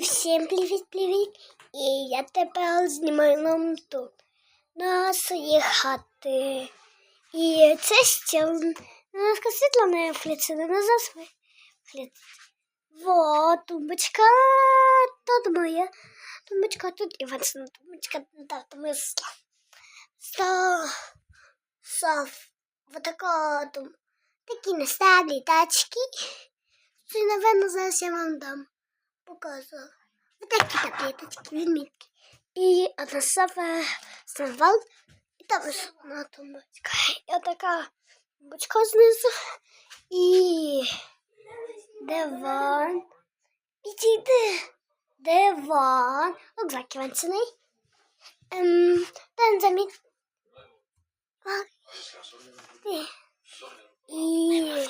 І всім привіт-привіт! І я тепер знімаю нам тут на свої хати. І це стіл. Немножко світло не фліцина на засвій. Фліц. Вот, тумбочка. Тут моя тумбочка, тут Івансина тумбочка. Да, там я. Вот така тум. Такі настаглі тачки. Це, напевно, зараз я вам дам. Показую. Вот такі таблеточки, відмітки. І одна сафа самвал. І там одна тумбочка. І отака тумбочка знизу. І диван. Підійди. Диван. Рюкзак Іванцевий. Ем, і- І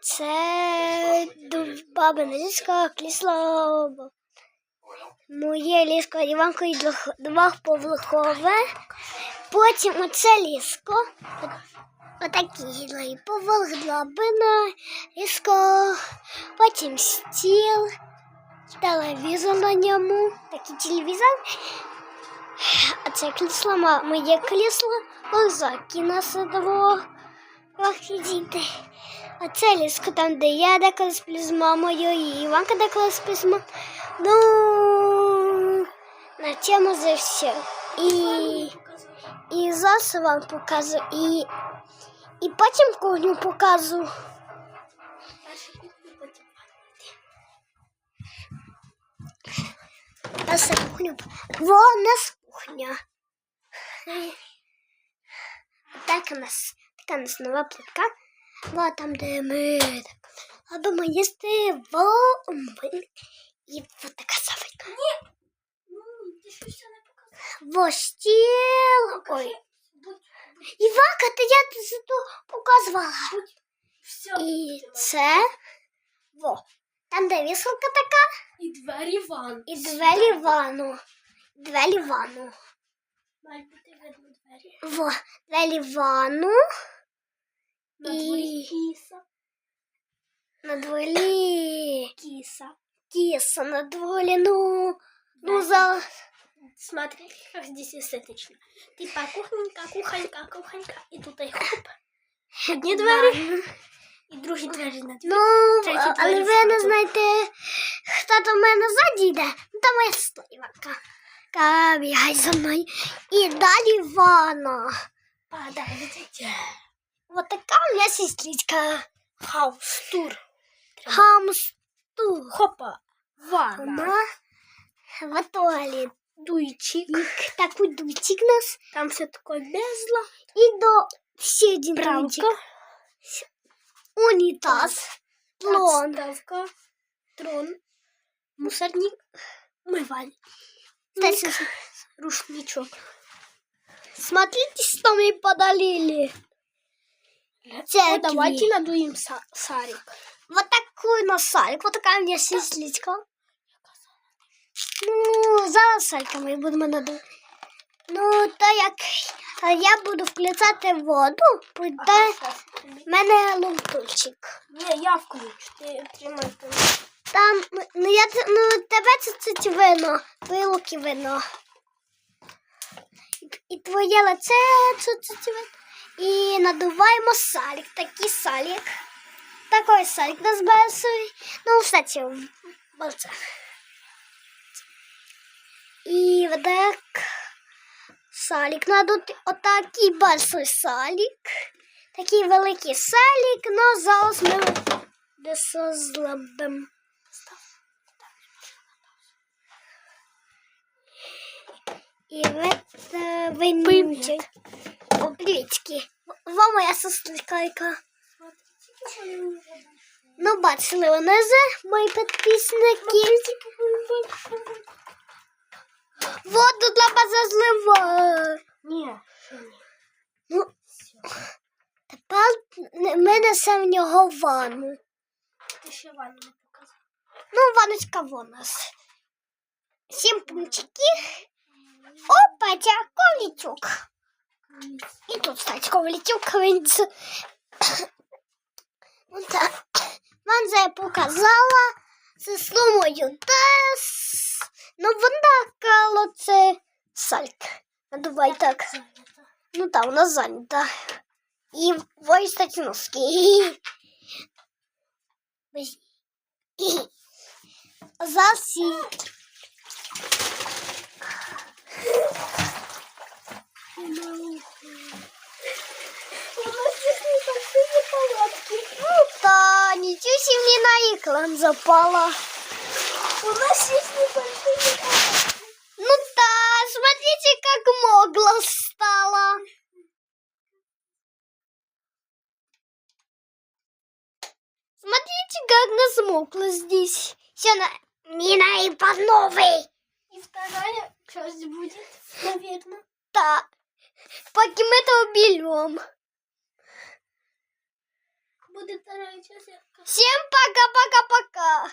це бабине ліжко, крісло. Моє ліжко Іванко і двох- двохповерхове. Потім оце ліжко. От- Отакий другий поверх, драбина, ліжко. Потім стіл, телевізор на ньому, такий телевізор. А це крісло, моє крісло, рюкзаки на садово. Трохи діти. А це ліжко там, де я деколи сплю з мамою, і Іванка деколи спить з мамою. Ну, на цьому за все. І, і зараз вам покажу. І, і потім кухню покажу. Нас кухню. Во, у нас кухня. Так у нас, така у нас нова плитка. Вот там, де ми робимо їсти вомбин. І вот така савелька. Ні. Ти що ще не показав? Во стіл. Ой. Івака, ти я ти зато показувала. Все. І це. Во. Там, де віселка така. І двері ван. І двері ванну. Двері ванну. Мають бути видно двері. Во. Двері ванну. На І- дворі кіса. На дворі. Кіса. Кіса на дворі, ну. Ну, Да. за... Смотри, как здесь эстетично. Типа кухонька, кухонька, кухонька. І тут і хоп. Одні двері. І другі двері на двері. Ну, Треті а- але двері ви не входу. знаєте, хто до мене ззаді йде. Ну, Там моя Іванка. Ка, бігай за мною. І далі ванна. Подождите. Вот такая у меня сестричка. Хаустур. Хамстур. Хопа. Ванна. Вот туалет. Дуйчик. И такой дуйчик нас. Там все такое безло. И до все один дуйчик. Унитаз. Плон. Трон. Мусорник. Мываль. Рушничок. Смотрите, что мне подалили. Ну, Церкви. давайте надуем са- сарик. Вот такой на сальк, вот такая у меня сестричка. Ну, зараз салька ми будемо надувати. Ну, то як я буду включати воду, буде в мене лунтульчик. Не, я включу. Ти тримай там. Там, ну, я, ну, тебе це цить вино, твої луки вино. І, і твоє лице це цить вино. І надуваємо салік, такий салік. Такий салік нас бересує. Ну, кстати, оце. І так салік надути. Отакий большой салік. Такий великий салік, ну зараз ми десь зробимо. І это винничек. О, приветики. Вам моя сестричка. яка. Ну, бачили вони же, мої підписники. Воду треба зазливати. Не. Ну, тепер ми несемо в нього ванну. Ти ще ванну не показав. Ну, ванночка у нас. Сім пунктиків. Опа, ця ковлічок. І тут, ковлічок. Він це- Ну, так. Вам же я показала. сестру мою Тес. Ну вона кало це салька. Ну, давай так. Ну так, вона зайнята. І войстать носки. Засі. Вона всіх не такої палатки. Ну та, нічого сі мені на екран запала. У нас есть небольшие палатки. Ну да, смотрите, как могла стала. Смотрите, как насмокла здесь. Все на Нина Ивановой. И вторая часть будет, наверное. Да. Вторая часть. Всем пока-пока-пока.